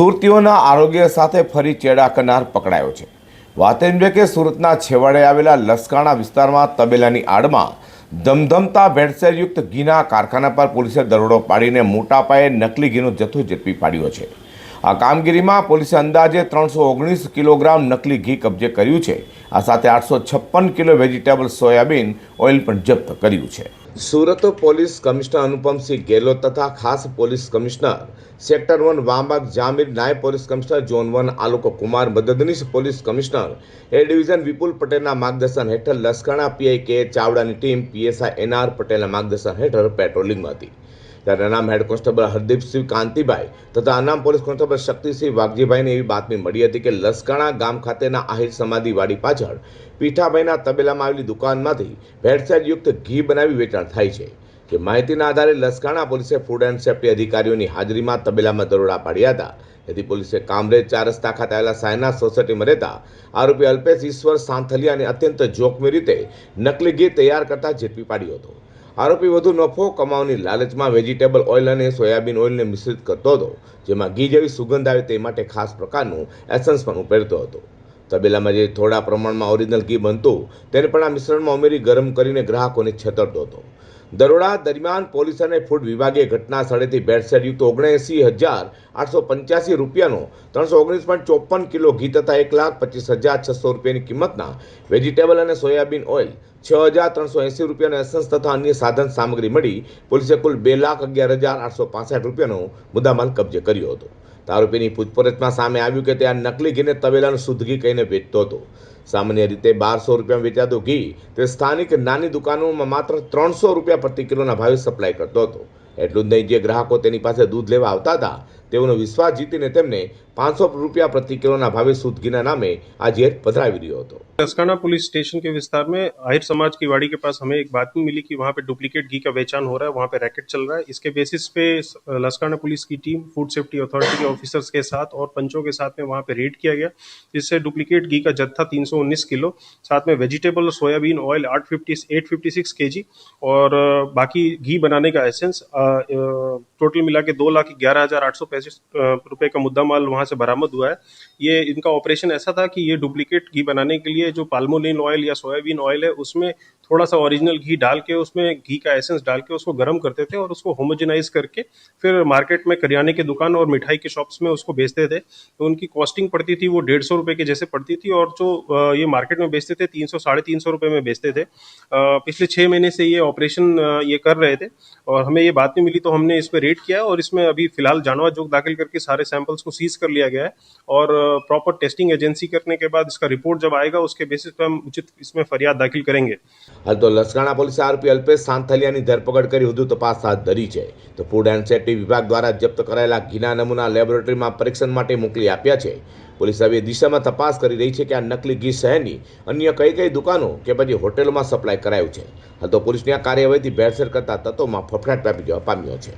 સુરતીઓના આરોગ્ય સાથે ફરી ચેડા કરનાર પકડાયો છે. વાત છે કે સુરતના છેવાડે આવેલા લસકાણા વિસ્તારમાં તબેલાની આડમાં ધમધમતા ભેળસેળયુક્ત ઘીના કારખાના પર પોલીસે દરોડો પાડીને મોટા પાયે નકલી ઘીનો જથ્થો ઝડપી પાડ્યો છે. આ કામગીરીમાં પોલીસે અંદાજે ત્રણસો ઓગણીસ કિલોગ્રામ નકલી ઘી કબજે કર્યું છે. આ સાથે આઠસો છપ્પન કિલો વેજીટેબલ સોયાબીન ઓઇલ પણ જપ્ત કર્યું છે. સુરત પોલીસ કમિશનર અનુપમસિંહ ગેહલોત તથા ખાસ પોલીસ કમિશનર સેક્ટર વન વામબાગ જામીર નાયબ police commissioner zone one Alok Kumar મદદનીશ police commissioner A division Vipul પટેલના માર્ગદર્શન હેઠળ લસકાણા પીઆઈ કે ચાવડાની ટીમ પીએસઆઈ એનઆર પટેલના માર્ગદર્શન હેઠળ પેટ્રોલિંગમાં હતી. ત્યારે અનામ હેડ કોન્સ્ટેબલ હરદીપસિંહ કાંતિભાઈ તથા અનામ પોલીસ કોન્સ્ટેબલ શક્તિસિંહ વાઘજીભાઈને એવી બાતમી મળી હતી કે લસકાણા ગામ ખાતેના આહિર સમાધિવાડી પાછળ પીઠાભાઈના તબેલામાં આવેલી દુકાનમાંથી ભેળસેળયુક્ત ઘી બનાવી વેચાણ થાય છે. કે માહિતીના આધારે લસકાણા પોલીસે ફૂડ એન્ડ સેફ્ટી અધિકારીઓની હાજરીમાં તબેલામાં દરોડા પાડ્યા હતા. તેથી પોલીસે કામરેજ ચાર રસ્તા ખાતે આવેલા સાયના સોસાયટીમાં રહેતા આરોપી અલ્પેશ ઈશ્વર સાંથલિયાને અત્યંત જોખમી રીતે નકલી ઘી તૈયાર કરતા ઝડપી પાડ્યો હતો. આરોપી વધુ નફો કમાવાની લાલચમાં વેજીટેબલ ઓઇલ અને સોયાબીન ઓઇલને મિશ્રિત કરતો હતો, જેમાં ઘી જેવી સુગંધ આવે તે માટે ખાસ પ્રકારનું એસન્સ પણ ઉમેરતો હતો. તબેલામાં જે થોડા પ્રમાણમાં ઓરિજિનલ ઘી બનતું, તેને પણ આ મિશ્રણમાં ઉમેરી ગરમ કરીને ગ્રાહકોને છેતરતો હતો. દરોડા દરમિયાન પોલીસ અને ફૂડ વિભાગે ઘટના સ્થળેથી ભેળસેળયુક્ત ઓગણએંસી હજાર આઠસો પંચ્યાસી રૂપિયાનો ત્રણસો ઓગણીસ પોઈન્ટ ચોપન કિલો ઘી તથા એક લાખ પચીસ હજાર છસો રૂપિયાની કિંમતના વેજીટેબલ અને સોયાબીન ઓઇલ, છ હજાર ત્રણસો એંસી રૂપિયાનો એસન્સ તથા અન્ય સાધન સામગ્રી મળી પોલીસે કુલ બે લાખ અગિયાર હજાર આઠસો પાસઠ રૂપિયાનો મુદ્દામાલ કબજે કર્યો હતો. તો આરોપીની પૂછપરછમાં સામે આવ્યું કે તે આ નકલી ઘીને તબેલાનું શુદ્ધ ઘી કહીને વેચતો હતો. સામાન્ય રીતે બારસો રૂપિયામાં વેચાતું ઘી તે સ્થાનિક નાની દુકાનોમાં માત્ર ત્રણસો રૂપિયા પ્રતિ કિલોના ભાવે સપ્લાય કરતો હતો. એટલું જ નહીં, જે ગ્રાહકો તેની પાસે દૂધ લેવા આવતા હતા તેઓનો વિશ્વાસ જીતીને તેમને પાંચસો રૂપિયા પ્રતિ કિલોના ભાવે શુદ્ધ ઘીના નામે આ ઝેર पधरावी રહ્યો હતો लसकाना पुलिस स्टेशन के विस्तार में आहिर समाज की वाड़ी के पास हमें एक बात मिली कि वहाँ पे डुप्लीकेट घी का वेचान हो रहा है वहाँ पे रैकेट चल रहा है इसके बेसिस पे लसकाना पुलिस की टीम फूड सेफ्टी अथॉरिटी के ऑफिसर्स के साथ और पंचों के साथ में वहाँ पे रेड किया गया जिससे डुप्लीकेट घी का जत्था 319 किलो साथ में वेजिटेबल और सोयाबीन ऑयल 850 856 केजी और अ, बाकी घी बनाने का एसेंस टोटल मिला के दो लाख ग्यारह हजार आठ सौ पैंसठ रुपये का मुद्दा माल वहाँ से बरामद हुआ है ये इनका ऑपरेशन ऐसा था कि ये डुप्लीकेट घी बनाने के लिए जो पाल्मोलिन ऑयल या सोयाबीन ऑयल है उसमें थोड़ा सा ओरिजिनल घी डाल के, उसमें घी का एसेंस डाल के उसको गर्म करते थे और उसको होमोजेनाइज करके फिर मार्केट में करियाने की दुकान और मिठाई के शॉप्स में उसको बेचते थे। तो उनकी कॉस्टिंग पड़ती थी वो डेढ़ सौ रुपये के जैसे पड़ती थी और जो ये मार्केट में बेचते थे, तीन सौ, साढ़े तीन सौ रुपये में बेचते थे। पिछले छः महीने से ये ऑपरेशन ये कर रहे थे और हमें ये बात नहीं मिली तो हमने इस पर रेड किया और इसमें अभी फ़िलहाल जानवा जोग दाखिल करके सारे सैंपल्स को सीज कर लिया गया है और प्रॉपर टेस्टिंग एजेंसी करने के बाद इसका रिपोर्ट जब आएगा, उसके बेसिस पर हम उचित इसमें फरियाद दाखिल करेंगे। હાલ તો લસકાણા પોલીસે આરોપી અલ્પેશ સાંથલિયાની ધરપકડ કરી વધુ તપાસ હાથ ધરી છે. તો ફૂડ એન્ડ સેફ્ટી વિભાગ દ્વારા જપ્ત કરાયેલા ઘીના નમૂના લેબોરેટરીમાં પરીક્ષણ માટે મોકલી આપ્યા છે. પોલીસ હવે દિશામાં તપાસ કરી રહી છે કે આ નકલી ઘી શહેરની અન્ય કઈ કઈ દુકાનો કે પછી હોટેલોમાં સપ્લાય કરાયું છે. હાલ તો પોલીસની આ કાર્યવાહીથી ભેળસેળ કરતા તત્વોમાં ફફડાટ વ્યાપી જવા પામ્યો છે.